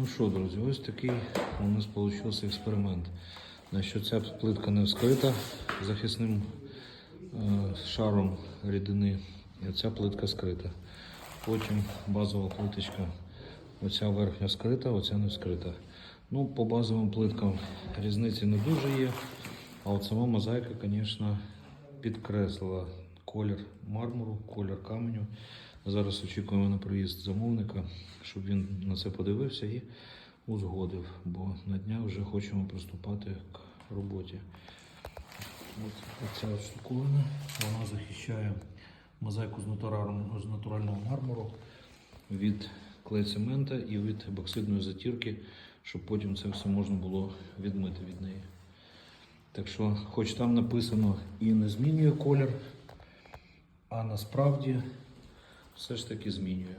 Ну що, друзі, ось такий у нас вийшов експеримент. Значить, ця плитка не вскрита захисним е, шаром рідини, і ця плитка скрита. Потім базова плиточка, оця верхня скрита, оця не скрита. Ну, по базовим плиткам різниці не дуже є, а от сама мозаїка, звісно, підкреслила колір мармуру, колір каменю. Зараз очікуємо на приїзд замовника, щоб він на це подивився і узгодив, бо на днях вже хочемо приступати к роботі. От ця штуковина, вона захищає мозаїку з з натурального мармуру від клей-цемента і від боксидної затірки, щоб потім це все можна було відмити від неї. Так що, хоч там написано і не змінює колір, а насправді все ж таки змінює.